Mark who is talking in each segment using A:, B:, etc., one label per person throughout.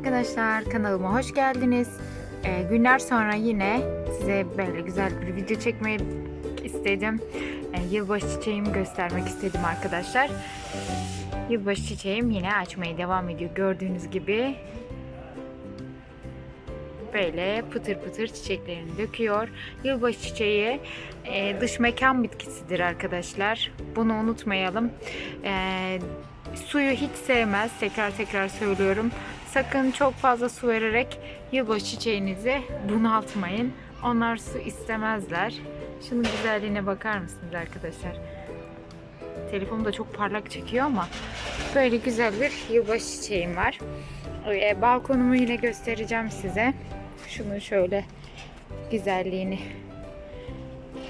A: arkadaşlar kanalıma hoş geldiniz. Ee, günler sonra yine size böyle güzel bir video çekmeyi istedim. Ee, yılbaşı çiçeğimi göstermek istedim arkadaşlar. Yılbaşı çiçeğim yine açmaya devam ediyor. Gördüğünüz gibi böyle pıtır pıtır çiçeklerini döküyor. Yılbaşı çiçeği e, dış mekan bitkisidir arkadaşlar. Bunu unutmayalım. E, suyu hiç sevmez. Tekrar tekrar söylüyorum. Sakın çok fazla su vererek yılbaşı çiçeğinizi bunaltmayın. Onlar su istemezler. Şunun güzelliğine bakar mısınız arkadaşlar? Telefonum da çok parlak çekiyor ama böyle güzel bir yılbaşı çiçeğim var. E, balkonumu yine göstereceğim size. Şunun şöyle güzelliğini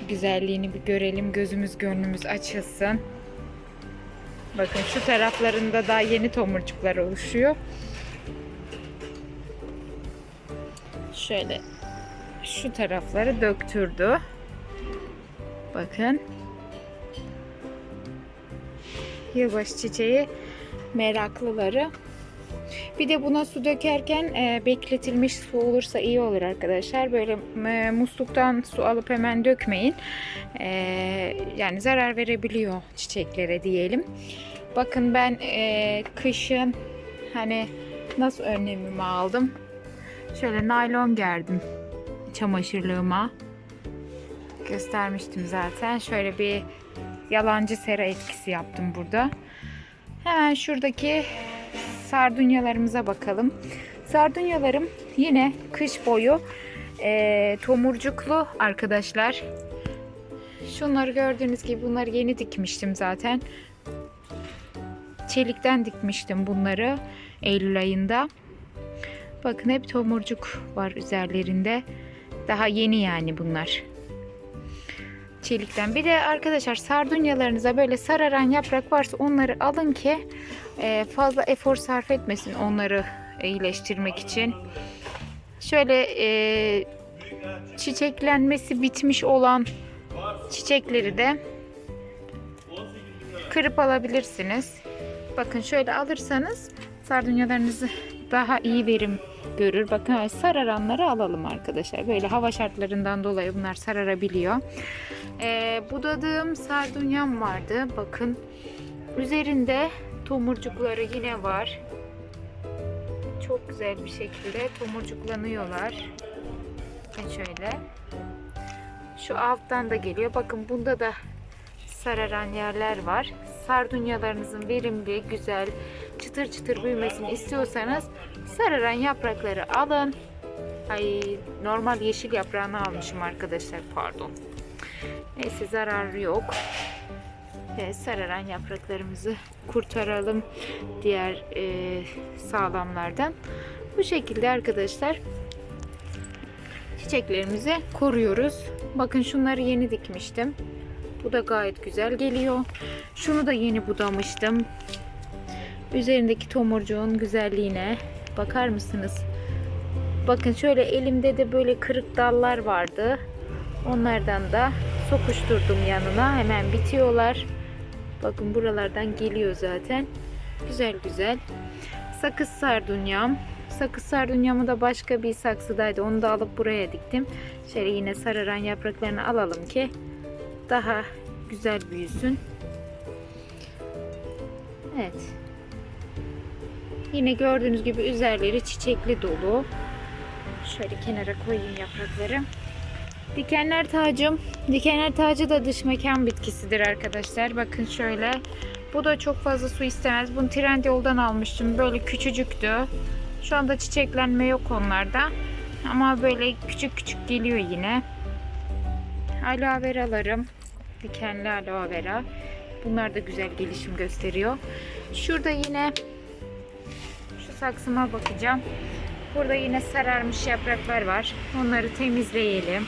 A: güzelliğini bir görelim. Gözümüz gönlümüz açılsın. Bakın şu taraflarında daha yeni tomurcuklar oluşuyor. Şöyle şu tarafları döktürdü. Bakın. Yılbaşı çiçeği meraklıları. Bir de buna su dökerken e, bekletilmiş su olursa iyi olur arkadaşlar. Böyle e, musluktan su alıp hemen dökmeyin. E, yani zarar verebiliyor çiçeklere diyelim. Bakın ben e, kışın hani nasıl önlemimi aldım. Şöyle naylon gerdim çamaşırlığıma. Göstermiştim zaten. Şöyle bir yalancı sera etkisi yaptım burada. Hemen şuradaki sardunyalarımıza bakalım. Sardunyalarım yine kış boyu e, tomurcuklu arkadaşlar. Şunları gördüğünüz gibi bunları yeni dikmiştim zaten. Çelikten dikmiştim bunları Eylül ayında. Bakın hep tomurcuk var üzerlerinde. Daha yeni yani bunlar. Çelikten. Bir de arkadaşlar sardunyalarınıza böyle sararan yaprak varsa onları alın ki e, fazla efor sarf etmesin onları iyileştirmek için. Şöyle e, çiçeklenmesi bitmiş olan çiçekleri de kırıp alabilirsiniz. Bakın şöyle alırsanız sardunyalarınızı daha iyi verim görür. Bakın sararanları alalım arkadaşlar. Böyle hava şartlarından dolayı bunlar sararabiliyor. Ee, budadığım sardunyam vardı. Bakın üzerinde tomurcukları yine var. Çok güzel bir şekilde tomurcuklanıyorlar. Bakın şöyle. Şu alttan da geliyor. Bakın bunda da sararan yerler var. Sardunyalarınızın verimli, güzel, çıtır çıtır büyümesini istiyorsanız sararan yaprakları alın. Ay normal yeşil yaprağını almışım arkadaşlar pardon. Neyse zararı yok. Evet, sararan yapraklarımızı kurtaralım diğer e, sağlamlardan. Bu şekilde arkadaşlar çiçeklerimizi koruyoruz. Bakın şunları yeni dikmiştim. Bu da gayet güzel geliyor. Şunu da yeni budamıştım. Üzerindeki tomurcuğun güzelliğine bakar mısınız? Bakın şöyle elimde de böyle kırık dallar vardı. Onlardan da sokuşturdum yanına. Hemen bitiyorlar. Bakın buralardan geliyor zaten. Güzel güzel. Sakız sardunyam. Sakız sardunyamı da başka bir saksıdaydı. Onu da alıp buraya diktim. Şöyle yine sararan yapraklarını alalım ki daha güzel büyüsün. Evet. Yine gördüğünüz gibi üzerleri çiçekli dolu. Şöyle kenara koyayım yaprakları. Dikenler tacım. Dikenler tacı da dış mekan bitkisidir arkadaşlar. Bakın şöyle. Bu da çok fazla su istemez. Bunu Trendyol'dan almıştım. Böyle küçücüktü. Şu anda çiçeklenme yok onlarda. Ama böyle küçük küçük geliyor yine. Aloe veralarım. Dikenli aloe vera. Bunlar da güzel gelişim gösteriyor. Şurada yine saksıma bakacağım. Burada yine sararmış yapraklar var. Onları temizleyelim.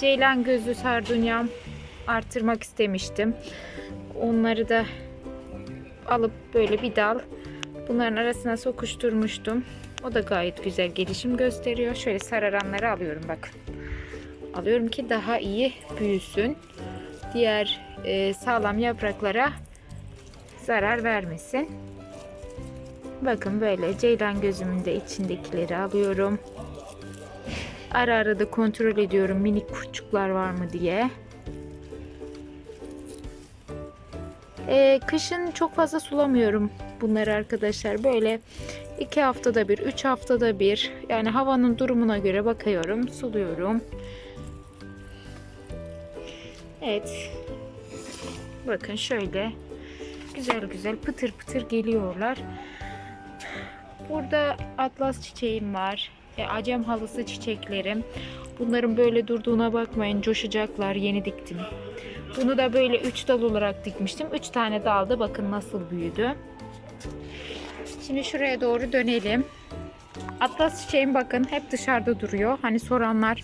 A: Ceylan gözü sardunyam artırmak istemiştim. Onları da alıp böyle bir dal bunların arasına sokuşturmuştum. O da gayet güzel gelişim gösteriyor. Şöyle sararanları alıyorum bakın. Alıyorum ki daha iyi büyüsün. Diğer e, sağlam yapraklara zarar vermesin. Bakın böyle ceylan gözümün de içindekileri alıyorum. Ara ara da kontrol ediyorum minik kurtçuklar var mı diye. Ee, kışın çok fazla sulamıyorum bunları arkadaşlar. Böyle iki haftada bir, üç haftada bir yani havanın durumuna göre bakıyorum, suluyorum. Evet. Bakın şöyle güzel güzel pıtır pıtır geliyorlar. Burada atlas çiçeğim var. E, acem halısı çiçeklerim. Bunların böyle durduğuna bakmayın. Coşacaklar. Yeni diktim. Bunu da böyle 3 dal olarak dikmiştim. 3 tane daldı. Bakın nasıl büyüdü. Şimdi şuraya doğru dönelim. Atlas çiçeğim bakın hep dışarıda duruyor. Hani soranlar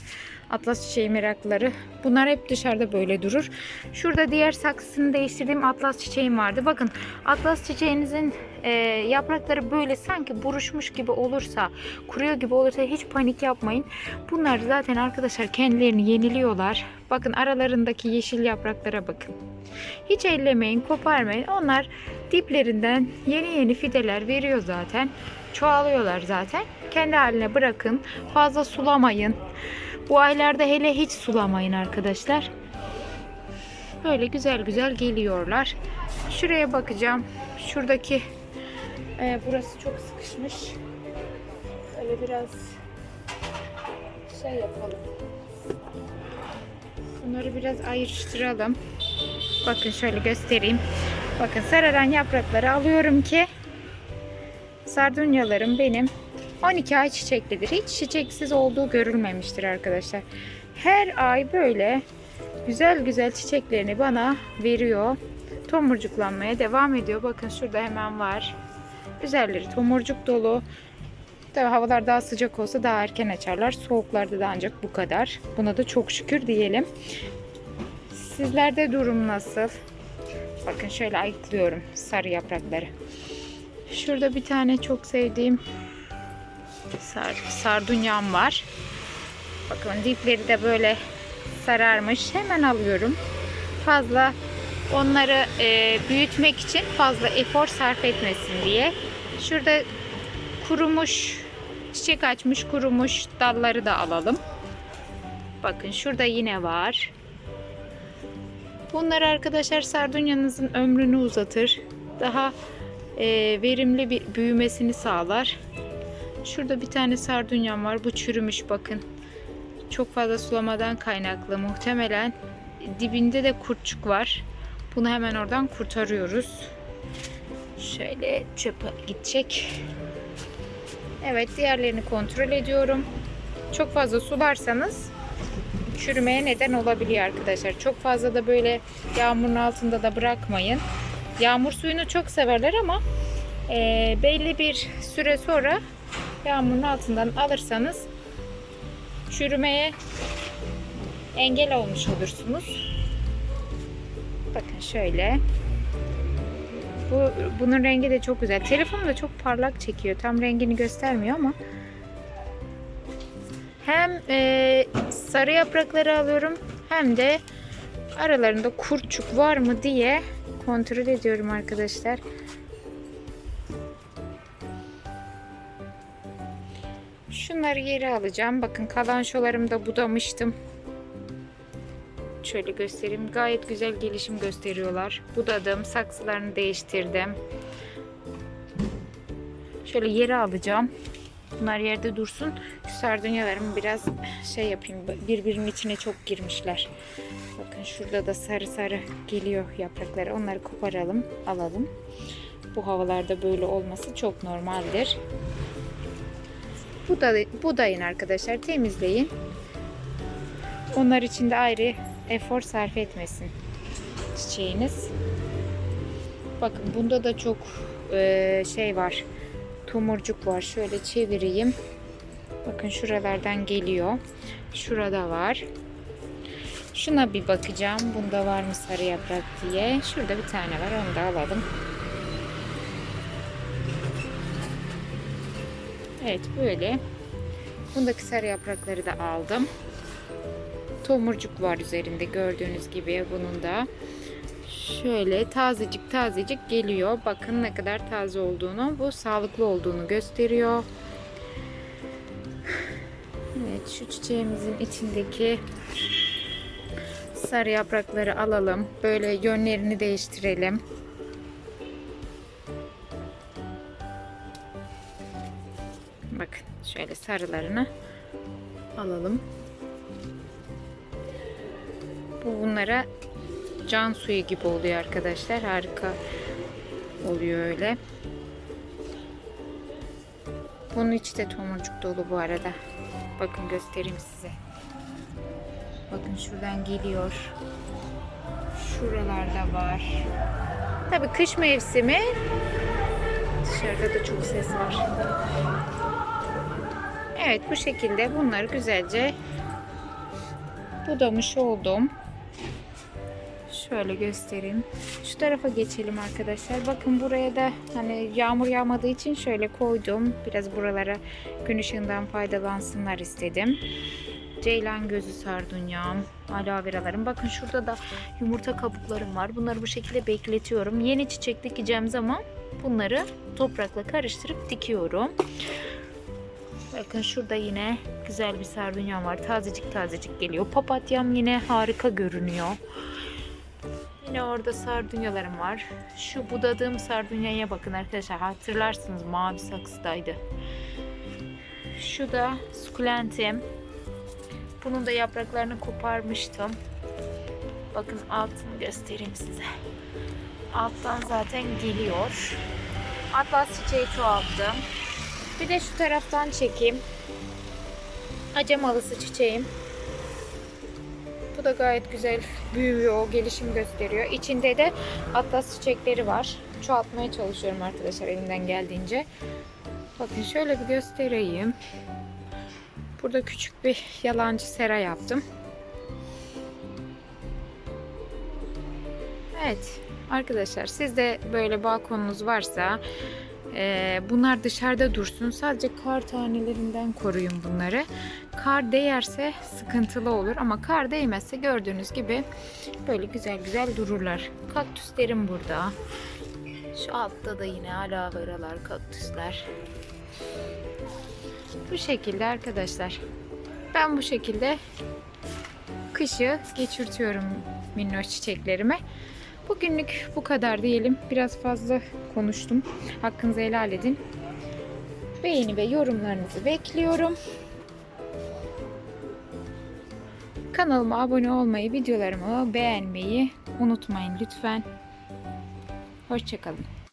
A: atlas çiçeği merakları. Bunlar hep dışarıda böyle durur. Şurada diğer saksısını değiştirdiğim atlas çiçeğim vardı. Bakın atlas çiçeğinizin e, yaprakları böyle sanki buruşmuş gibi olursa, kuruyor gibi olursa hiç panik yapmayın. Bunlar zaten arkadaşlar kendilerini yeniliyorlar. Bakın aralarındaki yeşil yapraklara bakın. Hiç ellemeyin, koparmayın. Onlar diplerinden yeni yeni fideler veriyor zaten. Çoğalıyorlar zaten. Kendi haline bırakın. Fazla sulamayın. Bu aylarda hele hiç sulamayın arkadaşlar. Böyle güzel güzel geliyorlar. Şuraya bakacağım. Şuradaki e, burası çok sıkışmış. Böyle biraz şey yapalım. Bunları biraz ayrıştıralım. Bakın şöyle göstereyim. Bakın sararan yaprakları alıyorum ki sardunyalarım benim 12 ay çiçeklidir. Hiç çiçeksiz olduğu görülmemiştir arkadaşlar. Her ay böyle güzel güzel çiçeklerini bana veriyor. Tomurcuklanmaya devam ediyor. Bakın şurada hemen var. Üzerleri tomurcuk dolu. Tabi havalar daha sıcak olsa daha erken açarlar. Soğuklarda da ancak bu kadar. Buna da çok şükür diyelim. Sizlerde durum nasıl? Bakın şöyle ayıklıyorum sarı yaprakları. Şurada bir tane çok sevdiğim sar, sardunyam var. Bakın dipleri de böyle sararmış. Hemen alıyorum. Fazla onları e, büyütmek için fazla efor sarf etmesin diye. Şurada kurumuş, çiçek açmış kurumuş dalları da alalım. Bakın şurada yine var. Bunlar arkadaşlar sardunyanızın ömrünü uzatır. Daha e, verimli bir büyümesini sağlar. Şurada bir tane sardunyam var. Bu çürümüş bakın. Çok fazla sulamadan kaynaklı muhtemelen. Dibinde de kurtçuk var. Bunu hemen oradan kurtarıyoruz. Şöyle çöpe gidecek. Evet diğerlerini kontrol ediyorum. Çok fazla sularsanız çürümeye neden olabiliyor arkadaşlar. Çok fazla da böyle yağmurun altında da bırakmayın. Yağmur suyunu çok severler ama e, belli bir süre sonra yağmurun altından alırsanız çürümeye engel olmuş olursunuz. Bakın şöyle. Bu bunun rengi de çok güzel. Telefonu da çok parlak çekiyor. Tam rengini göstermiyor ama hem e, sarı yaprakları alıyorum hem de aralarında kurtçuk var mı diye kontrol ediyorum arkadaşlar. Şunları geri alacağım. Bakın kalan şolarımı da budamıştım. Şöyle göstereyim. Gayet güzel gelişim gösteriyorlar. Budadım. Saksılarını değiştirdim. Şöyle yere alacağım. Bunlar yerde dursun. Şu sardunyalarımı biraz şey yapayım. Birbirinin içine çok girmişler. Bakın şurada da sarı sarı geliyor yaprakları. Onları koparalım, alalım. Bu havalarda böyle olması çok normaldir. Buday, budayın arkadaşlar. Temizleyin. Onlar için de ayrı efor sarf etmesin çiçeğiniz. Bakın bunda da çok e, şey var. Tomurcuk var. Şöyle çevireyim. Bakın şuralardan geliyor. Şurada var. Şuna bir bakacağım. Bunda var mı sarı yaprak diye. Şurada bir tane var. Onu da alalım. Evet böyle. Bundaki sarı yaprakları da aldım. Tomurcuk var üzerinde gördüğünüz gibi bunun da. Şöyle tazecik tazecik geliyor. Bakın ne kadar taze olduğunu. Bu sağlıklı olduğunu gösteriyor. Evet şu çiçeğimizin içindeki sarı yaprakları alalım. Böyle yönlerini değiştirelim. Sarılarını alalım. Bu bunlara can suyu gibi oluyor arkadaşlar. Harika oluyor öyle. Bunun içi de tomurcuk dolu bu arada. Bakın göstereyim size. Bakın şuradan geliyor. Şuralarda var. Tabii kış mevsimi. Dışarıda da çok ses var. Evet bu şekilde bunları güzelce budamış oldum. Şöyle göstereyim. Şu tarafa geçelim arkadaşlar. Bakın buraya da hani yağmur yağmadığı için şöyle koydum. Biraz buralara gün ışığından faydalansınlar istedim. Ceylan gözü sardunyam, aloe veralarım. Bakın şurada da yumurta kabuklarım var. Bunları bu şekilde bekletiyorum. Yeni çiçek dikeceğim zaman bunları toprakla karıştırıp dikiyorum. Bakın şurada yine güzel bir sardunyam var. Tazecik tazecik geliyor. Papatyam yine harika görünüyor. Yine orada sardunyalarım var. Şu budadığım sardunyaya bakın arkadaşlar. Hatırlarsınız mavi saksıdaydı. Şu da sukulentim. Bunun da yapraklarını koparmıştım. Bakın altını göstereyim size. Alttan zaten geliyor. Atlas çiçeği çoğalttım. Bir de şu taraftan çekeyim. Acem alısı çiçeğim. Bu da gayet güzel büyüyor, gelişim gösteriyor. İçinde de atlas çiçekleri var. Çoğaltmaya çalışıyorum arkadaşlar elimden geldiğince. Bakın şöyle bir göstereyim. Burada küçük bir yalancı sera yaptım. Evet arkadaşlar sizde böyle balkonunuz varsa e, bunlar dışarıda dursun. Sadece kar tanelerinden koruyun bunları. Kar değerse sıkıntılı olur ama kar değmezse gördüğünüz gibi böyle güzel güzel dururlar. Kaktüslerim burada. Şu altta da yine aloe veralar, kaktüsler. Bu şekilde arkadaşlar. Ben bu şekilde kışı geçirtiyorum minnoş çiçeklerime. Bugünlük bu kadar diyelim. Biraz fazla konuştum. Hakkınızı helal edin. Beğeni ve yorumlarınızı bekliyorum. Kanalıma abone olmayı, videolarımı beğenmeyi unutmayın lütfen. Hoşçakalın.